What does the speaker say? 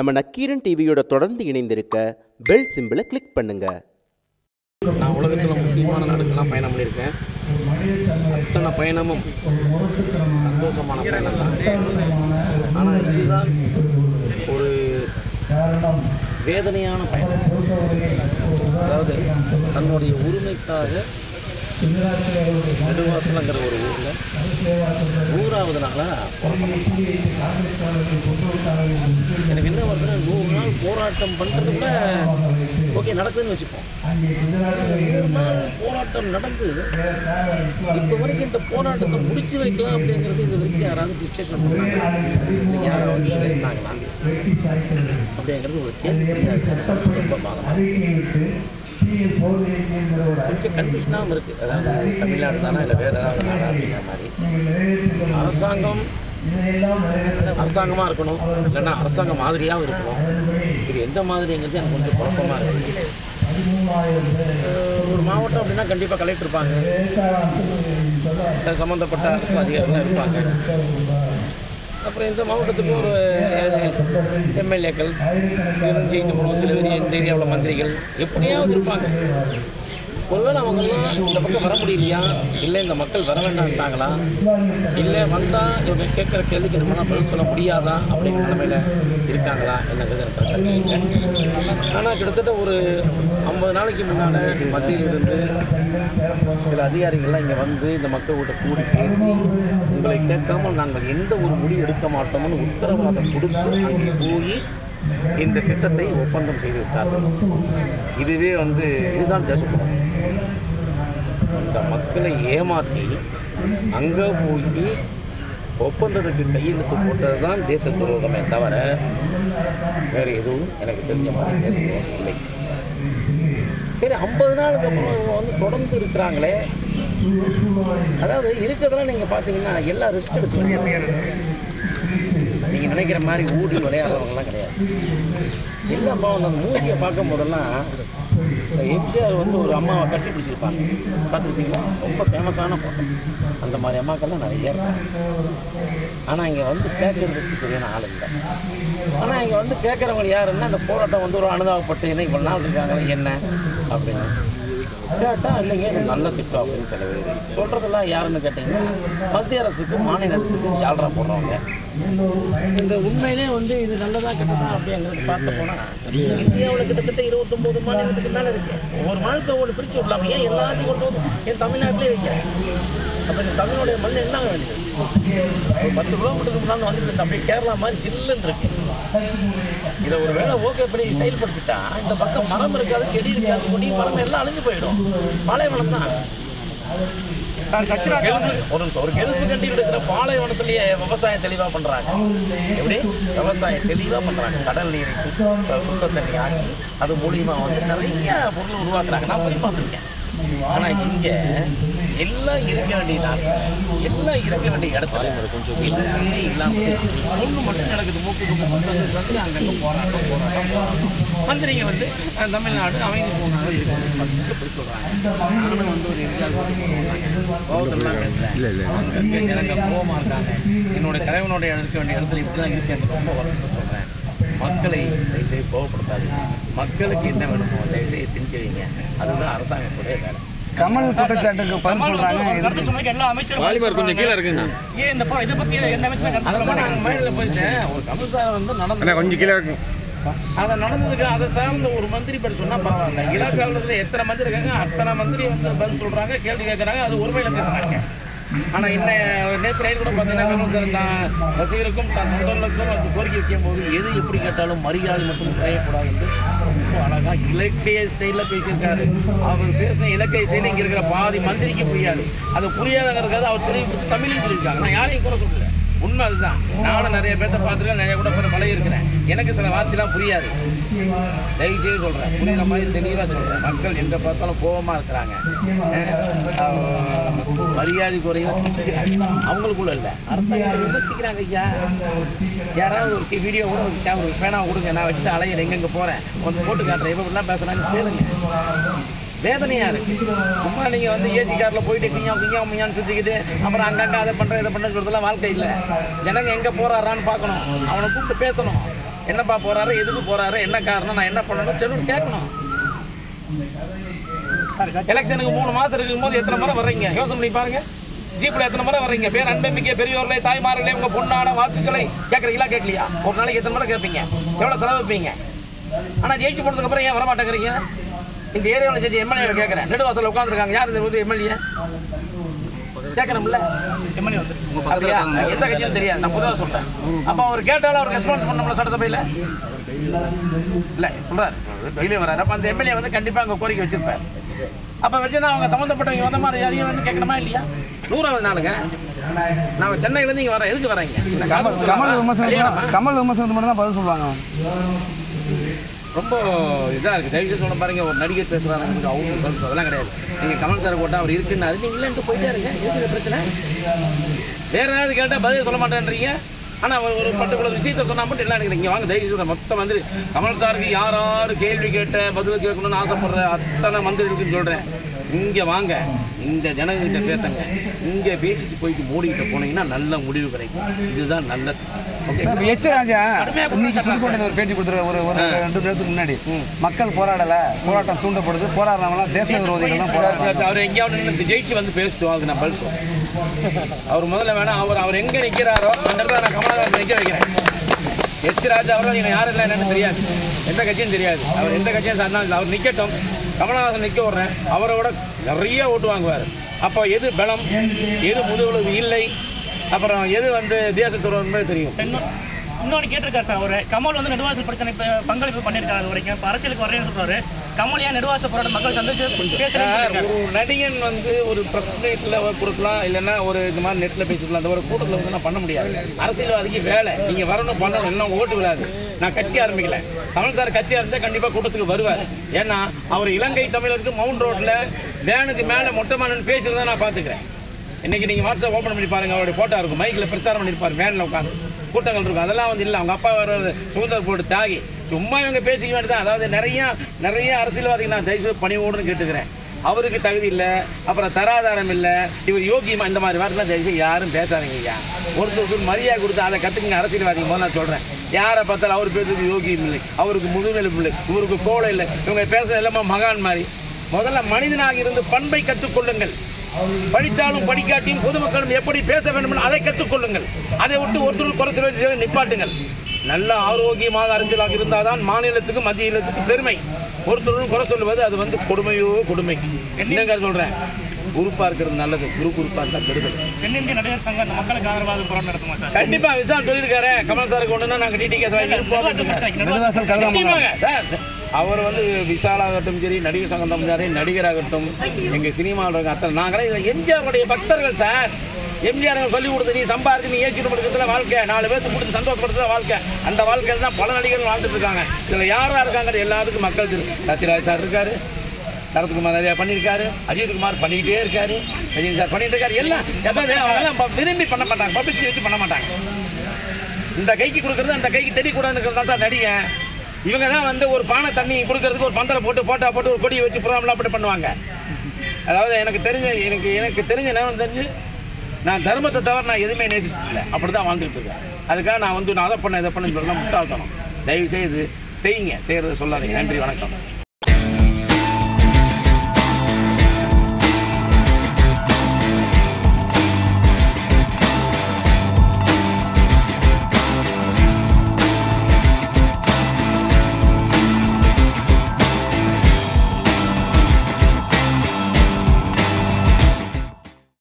நம்ம நக்கீரன் டிவியோட தொடர்ந்து இணைந்திருக்க பெல் சிம்பிளை கிளிக் பண்ணுங்கள் நான் உலகத்தில் முக்கியமான நாடுகள்லாம் பயணம் பண்ணியிருக்கேன். அத்தனை பயணமும் சந்தோஷமான பயணம் தான். ஆனால் இதுதான் ஒரு வேதனையான பயணம். அதாவது தன்னுடைய உரிமைக்காக நெடுவாசலங்கிற ஒரு ஊரில் நூறாவது நாளாக எனக்கு என்ன வருதுன்னா நூறு நாள் போராட்டம் பண்ணுறது கூட ஓகே நடக்குதுன்னு வச்சுப்போம். நூறு நாள் போராட்டம் நடந்து இப்போ வரைக்கும் இந்த போராட்டத்தை முடிச்சு வைக்கலாம் அப்படிங்கிறது இது வரைக்கும் யாராவது டிஸ்கஷன் பண்ணாங்களா இல்லை யாராவது பேசினாங்களா? அப்படிங்கிறது ஒரு இருக்குது ரொம்ப கொஞ்சம் கன்ஃபியூஷனாகவும் இருக்குது அதாவது தமிழ்நாடு தானா இல்லை வேறு ஏதாவது நாடா அப்படிங்கிற மாதிரி. அரசாங்கம் அரசாங்கமாக இருக்கணும். இல்லைன்னா அரசாங்க மாதிரியாகவும் இருக்கணும். இது எந்த மாதிரிங்கிறது எனக்கு கொஞ்சம் குழப்பமாக இருக்குது ஒரு மாவட்டம் அப்படின்னா கண்டிப்பாக கலெக்டர் இருப்பாங்க. சம்மந்தப்பட்ட அரசு அதிகாரிலாம் இருப்பாங்க. அப்புறம் இந்த மாவட்டத்துக்கு ஒரு எம்எல்ஏக்கள் ஜெயித்து போனோம் சில பேர் இந்த ஏரியாவில் மந்திரிகள் எப்படியாவது இருப்பாங்க. ஒருவேளை அவங்கெல்லாம் இந்த பக்கம் வர முடியலையா? இல்லை இந்த மக்கள் வர வேண்டாம்ட்டாங்களா? இல்லை வந்தால் இவங்க கேட்குற கேள்விக்கு நம்மளாம் பதில் சொல்ல முடியாதா? அப்படிங்கிற நிலமையில இருக்காங்களா? என்னங்கிறது எனக்கு ஆனால் கிட்டத்தட்ட ஒரு ஐம்பது நாளைக்கு முன்னால் மத்தியில் இருந்து சில அதிகாரிகள்லாம் இங்கே வந்து இந்த மக்கள்கிட்ட கூடி பேசி உங்களை கேட்காமல் நாங்கள் எந்த ஒரு முடிவு எடுக்க மாட்டோம்னு உத்தரவாதம் கொடுத்து அங்கே போய் இந்த திட்டத்தை ஒப்பந்தம் செய்து விட்டார்கள் இதுவே வந்து இதுதான் தேசப்படம் அந்த மக்களை ஏமாற்றி அங்கே போய் ஒப்பந்தத்துக்கு கையெழுத்து போட்டது தான் தேச துரோகமே தவிர வேறு எதுவும் எனக்கு தெரிஞ்ச மாதிரி தேச துரோகம் இல்லை. சரி ஐம்பது நாளுக்கு அப்புறம் இவங்க வந்து தொடர்ந்து இருக்கிறாங்களே. அதாவது இருக்கிறதெல்லாம் நீங்கள் பார்த்தீங்கன்னா எல்லாம் ரெஸ்ட் எடுக்கணும் நினைக்கிற மாதிரி ஊடி விளையாடுறவங்கலாம் கிடையாது. இல்லைப்பா அந்த மூஞ்சியை பார்க்கும் போதெல்லாம் இந்த எம்ஜிஆர் வந்து ஒரு அம்மாவை கட்டி பிடிச்சிருப்பாங்க. பார்த்துருப்பீங்களா? ரொம்ப ஃபேமஸான ஃபோட்டோ அந்த மாதிரி அம்மாக்கள்லாம் நிறைய இருக்காங்க. ஆனால் இங்கே வந்து கேட்கறதுக்கு சரியான ஆள் இல்லை. ஆனால் இங்கே வந்து கேட்குறவங்க யாருன்னா அந்த போராட்டம் வந்து ஒரு அனுதாபப்பட்டு என்ன இவ்வளோ நாள் இருக்காங்க என்ன? அப்படின்னு. கேட்டால் இல்லைங்க? இது நல்ல திட்டம் அப்படின்னு சில பேர் சொல்கிறதெல்லாம் யாருன்னு கேட்டிங்கன்னா மத்திய அரசுக்கு மாநில அரசுக்கு சால்ரா போடுறவங்க. இந்த உண்மையிலே வந்து இது நல்லதா கெட்டதா அப்படிங்கிறது பார்க்க போனால் இந்தியாவில் கிட்டத்தட்ட இருபத்தொம்போது மாநிலத்துக்கு மேலே இருக்கு. ஒவ்வொரு மாநிலத்தை ஒவ்வொரு பிரித்து விடலாம்? ஏன் எல்லாத்தையும் கொண்டு வந்து என் தமிழ்நாட்டிலே வைக்கிறேன்? அப்போ இந்த தமிழோடைய மண் என்ன வேண்டியது ஒரு பத்து கிலோமீட்டருக்கு முன்னாடி வந்துட்டு. அப்படியே கேரளா மாதிரி ஜில்லுன்னு இருக்கு. இதை ஒரு வேளை ஓகே பண்ணி செயல்படுத்திட்டா இந்த பக்கம் மரம் இருக்காது செடி இருக்காது கொடி மரம் எல்லாம் அழிஞ்சு போயிடும். பாலைவனம் தான். ஒரு ஒரு கெல்ஃபு கட்டி இருக்கிற பாலைவனத்திலேயே விவசாயம் தெளிவாக பண்ணுறாங்க எப்படி? விவசாயம் தெளிவாக பண்ணுறாங்க கடல் நீரை சுத்த சுத்த தண்ணி ஆக்கி அது மூலியமா வந்து நிறைய பொருள் உருவாக்குறாங்க. நான் போய் பார்த்துருக்கேன். ஆனால் இங்கே எல்லாம் இருக்க வேண்டிய நாட்டில் எல்லாம் இருக்க வேண்டிய இடத்துல கொஞ்சம் இல்லாமல் ஒன்று மட்டும் நடக்குது. மூக்கு மூக்கு சந்து சந்து அங்கங்கே போராட்டம் போராட்டம் போராட்டம். மந்திரிங்க வந்து தமிழ்நாடு அமைதி போனாங்க இருக்கு. அப்படி சொல்கிறாங்க நானும் வந்து ஒரு எரியால் கோவத்தெல்லாம் பேசுகிறேன் எனக்கு இருக்காங்க. என்னுடைய தலைவனுடைய இருக்க வேண்டிய இடத்துல இப்படிலாம் இருக்கேன் ரொம்ப வருத்தம் சொல்கிறேன் மக்களை தயவுசெய்து கோவப்படுத்தாதீங்க மக்களுக்கு என்ன வேணுமோ தயவுசெய்து செஞ்சு வைங்க. அதுதான் அரசாங்கத்துடைய வேலை. கமல் குற்றச்சாட்டுக்கு பதில் சொல்றாங்க கருத்து சொன்னதுக்கு எல்லா அமைச்சரும் வாலிபர் கொஞ்சம் கீழே இருக்குங்க. ஏன் இந்த இதை பத்தி எந்த அமைச்சரும் கருத்து சொல்ல மாட்டாங்க. போயிட்டேன். ஒரு கமிஷனர் வந்து நடந்து கொஞ்சம் கீழே இருக்கும் அதை நடந்ததுக்கு அதை சார்ந்த ஒரு மந்திரி பதில் சொன்னால் பரவாயில்ல. இலாக்காவில் எத்தனை மந்திரி இருக்காங்க அத்தனை மந்திரி வந்து பதில் சொல்கிறாங்க கேள்வி கேட்குறாங்க அது ஒருமையில் பேசுகிறாங்க ஆனால் என்ன நேற்று நைட் கூட பார்த்தீங்கன்னா கமிஷனர் தான் ரசிகருக்கும் தான் தொண்டர்களுக்கும் அது கோரிக்கை வைக்கும் போது எது எப்படி கேட்டாலும் மரியாதை மட்டும் குறையக்கூடாது என்று ரொம்ப அழகாக இலக்கிய ஸ்டைலில் பேசியிருக்காரு. அவர் பேசின இலக்கிய ஸ்டைலில் இங்கே இருக்கிற பாதி மந்திரிக்கு புரியாது. அது புரியாதங்கிறதுக்காக அவர் தெளிவுபடுத்தி தமிழையும் சொல்லியிருக்காங்க நான் யாரையும் கூட சொல்லல. உண்மை அதுதான். நானும் நிறைய பேர்த்த பார்த்துருக்கேன் நிறைய கூட பேர் இருக்கிறேன் எனக்கு சில வார்த்தைலாம் புரியாது. தயவு சொல்கிறேன் புரியுற மாதிரி தெளிவாக சொல்கிறேன் மக்கள் எங்கே பார்த்தாலும் கோபமாக இருக்கிறாங்க. மரியாதை குறையும் அவங்களுக்குள்ள இல்லை. அரசாங்கம் விமர்சிக்கிறாங்க ஐயா. யாராவது ஒரு வீடியோ கூட ஒரு கேமரா ஒரு பேனா கொடுங்க. நான் வச்சுட்டு அலையிறேன். எங்கெங்கே போகிறேன் கொஞ்சம் போட்டு காட்டுறேன். இப்போ பேசுகிறாங்க கேளுங்க. வேதனையாக இருக்குது சும்மா நீங்க வந்து ஏசி காரில் போயிட்டு கியா கியா மியான்னு சுற்றிக்கிட்டு அப்புறம் அங்கங்கே அதை பண்ணுறேன் இதை பண்ணுறேன் சொல்றதெல்லாம் வாழ்க்கை இல்லை. ஜனங்க எங்கே போகிறாரான்னு பார்க்கணும். அவனை கூப்பிட்டு பேசணும். என்னப்பா போறாரு எதுக்கு போறாரு என்ன காரணம் நான் என்ன பண்ணணும் சொல்லி கேட்கணும். எலெக்ஷனுக்கு மூணு மாசம் இருக்கும்போது எத்தனை முறை வர்றீங்க? யோசனை பண்ணி பாருங்க. ஜீப்ல எத்தனை முறை வர்றீங்க? பேர் அன்பமிக்க பெரியோர்களே தாய்மார்களே உங்க பொண்ணான வாக்குகளை கேட்கறீங்களா கேட்கலையா? ஒரு நாளைக்கு எத்தனை முறை கேட்பீங்க? எவ்வளவு செலவு வைப்பீங்க ஆனா ஜெயிச்சு போனதுக்கு அப்புறம் ஏன் வர மாட்டேங்கிறீங்க இந்த ஏரியாவில் செஞ்சு எம்எல்ஏ கேட்கறேன் நெடுவாசல் உட்காந்துருக்காங்க யார் இந்த வந்து எம்எல்ஏ கேட்கணும்ல? எம்எல்ஏ வந்து அப்படியா எந்த கட்சியும் தெரியாது. நான் பொதுவாக சொல்றேன். அப்போ அவர் கேட்டாலும் அவர் ரெஸ்பான்ஸ் பண்ணணும்ல சட்டசபையில்? இல்ல சொல்றாரு. வெளியே வராரு. அப்ப அந்த எம்எல்ஏ வந்து கண்டிப்பா அங்க கோரிக்கை வச்சிருப்பாரு. அப்ப வச்சுன்னா அவங்க சம்மந்தப்பட்டவங்க வந்த மாதிரி அதிகம் வந்து கேட்கணுமா இல்லையா? நூறாவது நாளுங்க. நான் சென்னையில இருந்து இங்க வரேன். எதுக்கு வரேங்க? இந்த கமல் வரேன். விமர்சனம்? கமல் விமர்சனத்துக்கு மட்டும் தான் பதில் சொல்லுவாங்க. ரொம்ப இதாக இருக்குது தயவு செய்து சொல்ல பாருங்க ஒரு நடிகர் பேசுறாங்க அவங்க கருத்து அதெல்லாம் கிடையாது. நீங்கள் கமல் சார் போட்டால் அவர் இருக்குன்னாரு. நீங்கள் இல்லைன்ட்டு போயிட்டே இருங்க. எதுக்கு பிரச்சனை? வேற ஏதாவது கேட்டால் பதில் சொல்ல மாட்டேன்றீங்க. ஆனால் அவர் ஒரு பர்டிகுலர் விஷயத்த சொன்னால் மட்டும் எல்லாம் எனக்கு வாங்க தைரியம் செய்து மொத்தம் வந்து கமல் சாருக்கு யார் யார் கேள்வி கேட்ட பதில் கேட்கணும்னு ஆசைப்படுற அத்தனை மந்திரிகளுக்குன்னு சொல்கிறேன் இங்கே வாங்க. இந்த ஜனங்கிட்ட பேசுங்க. இங்கே பேசிட்டு போயிட்டு மோடிக்கிட்ட போனீங்கன்னா நல்ல முடிவு கிடைக்கும். இதுதான் நல்லது. எச் ராஜா இன்னைக்கு ஒரு பேட்டி கொடுத்துரு ஒரு ஒரு ரெண்டு நேரத்துக்கு முன்னாடி. மக்கள் போராடல போராட்டம் தூண்டப்படுது போராடுறவங்களாம் தேச விரோதிகள் போராடுறாங்க. அவர் எங்கேயாவது ஜெயிச்சு வந்து பேசிட்டோம் அதுக்கு நான் அவர் முதல்ல வேணா அவர் அவர் எங்க நிக்கிறாரோ அந்த இடத்துல நான் கமலஹாசன் நிக்க வைக்கிறேன். எச் ராஜா அவர்கள் நீங்க யாரும் இல்லை என்னன்னு தெரியாது. எந்த கட்சியும் தெரியாது. அவர் எந்த கட்சியும் சார்ந்தாலும் அவர் நிக்கட்டும். கமலஹாசன் நிக்க விடுறேன். அவரோட நிறைய ஓட்டு வாங்குவார். அப்போ எது பலம்? எது முதுகுழுவு இல்லை. அப்புறம் எது வந்து தேசத்துறவு தெரியும்? இன்னொ- இன்னொன்னு கேட்டிருக்காரு சார் அவரு. கமல் வந்து நெடுவாசல் பிரச்சனை இப்ப பங்களிப்பு பண்ணியிருக்காரு அது வரைக்கும். இப்போ அரசியலுக்கு வரேன்னு சொல்றாரு. கமல் ஏன் நெடுவாசல் போராட்டம் மக்கள் சந்திச்சு சொல்லியிருக்காரு. ஒரு நடிகன் வந்து ஒரு ப்ரெஸ் மீட்டில் கொடுக்கலாம் இல்லைன்னா ஒரு இது மாதிரி நெட்டில் பேசிக்கலாம். அந்த ஒரு கூட்டத்தில் வந்து நான் பண்ண முடியாது. அரசியல்வாதிக்கு வேலை. நீங்கள் வரணும் பண்ணணும் இன்னும் ஓட்டு விழாது. நான் கட்சி ஆரம்பிக்கல. கமல் சார் கட்சி ஆரம்பிச்சா கண்டிப்பாக கூட்டத்துக்கு வருவார். ஏன்னா அவர் இலங்கை தமிழருக்கு மவுண்ட் ரோட்டில் வேனுக்கு மேலே மொட்டை மாலன்னு பேசுறதை நான் பார்த்துக்கிறேன். இன்னைக்கு நீங்கள் வாட்ஸ்அப் ஓப்பன் பண்ணி பாருங்க அவருடைய ஃபோட்டோ இருக்கும். மைக்கில் பிரச்சாரம் பண்ணியிருப்பார் வேனில் உட்காந்து கூட்டங்கள் இருக்கும். அதெல்லாம் வந்து இல்லை அவங்க அப்பா வர சுதந்திர போட்டு தாகி. சும்மா இவங்க பேசிக்க வேண்டியதான் அதாவது நிறைய நிறைய அரசியல்வாதிகள் நான் தயவுசெய்து பணிவோடுன்னு கேட்டுக்கிறேன். அவருக்கு தகுதி இல்லை அப்புறம் தராதாரம் இல்லை இவர் யோகியமா இந்த மாதிரி வார்த்தைலாம் தயவுசெய்து யாரும் பேசாதீங்க ஐயா. ஒருத்தருக்கு மரியாதை கொடுத்து அதை கற்றுக்குங்க அரசியல்வாதிங்க. போது நான் சொல்கிறேன் யாரை பார்த்தாலும் அவர் பேசுறதுக்கு யோகியம் இல்லை. அவருக்கு முதுநிலைப்பு இல்லை. இவருக்கு கோலை இல்லை. இவங்க பேசுறது எல்லாமே மகான் மாதிரி. முதல்ல மனிதனாக இருந்து பண்பை கற்றுக்கொள்ளுங்கள். படித்தாலும் படிக்காட்டியும் பொதுமக்களும் எப்படி பேச வேண்டும் அதை கற்றுக்கொள்ளுங்கள். அதை விட்டு ஒருத்தர் குறை சொல்வதை நிப்பாட்டுங்கள். நல்ல ஆரோக்கியமாக அரசியலாக இருந்தால்தான் மாநிலத்துக்கு மத்தியத்துக்கு பெருமை. ஒருத்தரும் குறை சொல்லுவது அது வந்து கொடுமையோ கொடுமை. என்னங்க சொல்றேன்? உறுப்பா இருக்கிறது நல்லது. குரு குறுப்பா இருந்தா கெடுதல். தென்னிந்திய நடிகர் சங்கம் அந்த மக்களுக்கு ஆதரவாக போராட்டம் நடத்துமா சார்? கண்டிப்பா விசால் சொல்லியிருக்காரு. கமல் சாருக்கு ஒண்ணுன்னா நாங்க டிடிகே இருப்போம் அப்படின்னு சொன்னாரு. நெடுவாசல் கதிராமங்கலம் நிச்சயமாங்க சார். அவர் வந்து விசாலாகட்டும் சரி நடிகர் சங்கம் சரி நடிகராகட்டும் எங்கள் சினிமாவில் இருக்க அத்தனை நாங்களே எம்ஜிஆருடைய பக்தர்கள் சார். எம்ஜிஆர் சொல்லி கொடுத்து நீ சம்பாதிச்சு நீ ஏற்றி கொடுக்கறதுல வாழ்க்கை. நாலு பேருக்கு கொடுத்து சந்தோஷப்படுத்துற வாழ்க்கை. அந்த வாழ்க்கையில் தான் பல நடிகர்கள் வாழ்ந்துட்டு இருக்காங்க. இதில் யாராக இருக்காங்க எல்லாத்துக்கும் மக்கள் சத்யராஜ் சார் இருக்காரு சரத்குமார் நிறையா பண்ணியிருக்காரு அஜித்குமார் பண்ணிக்கிட்டே இருக்காரு ரஜினி சார் பண்ணிட்டு இருக்காரு. எல்லாம் எல்லாம் விரும்பி பண்ண மாட்டாங்க பப்ளிசிட்டி வச்சு பண்ண மாட்டாங்க. இந்த கைக்கு கொடுக்குறது அந்த கைக்கு தெரியக்கூடாதுங்கிறது தான் சார் நடிகன். இவங்க தான் வந்து ஒரு பானை தண்ணி கொடுக்கறதுக்கு ஒரு பந்தலை போட்டு போட்டா போட்டு ஒரு கொடியை வச்சு ப்ரோக்ராம்லாம் அப்படி பண்ணுவாங்க. அதாவது எனக்கு தெரிஞ்ச எனக்கு எனக்கு தெரிஞ்ச நேரம் தெரிஞ்சு நான் தர்மத்தை தவிர நான் எதுவுமே நேசிச்சதில்லை. அப்படி தான் வாழ்ந்துட்டு இருக்கேன். அதுக்காக நான் வந்து நான் அதை பண்ண இதை பண்ண சொல்லலாம் முட்டாள்தனம். தயவு செய்து செய்யுங்க. செய்கிறத சொல்லாதீங்க. நன்றி வணக்கம்.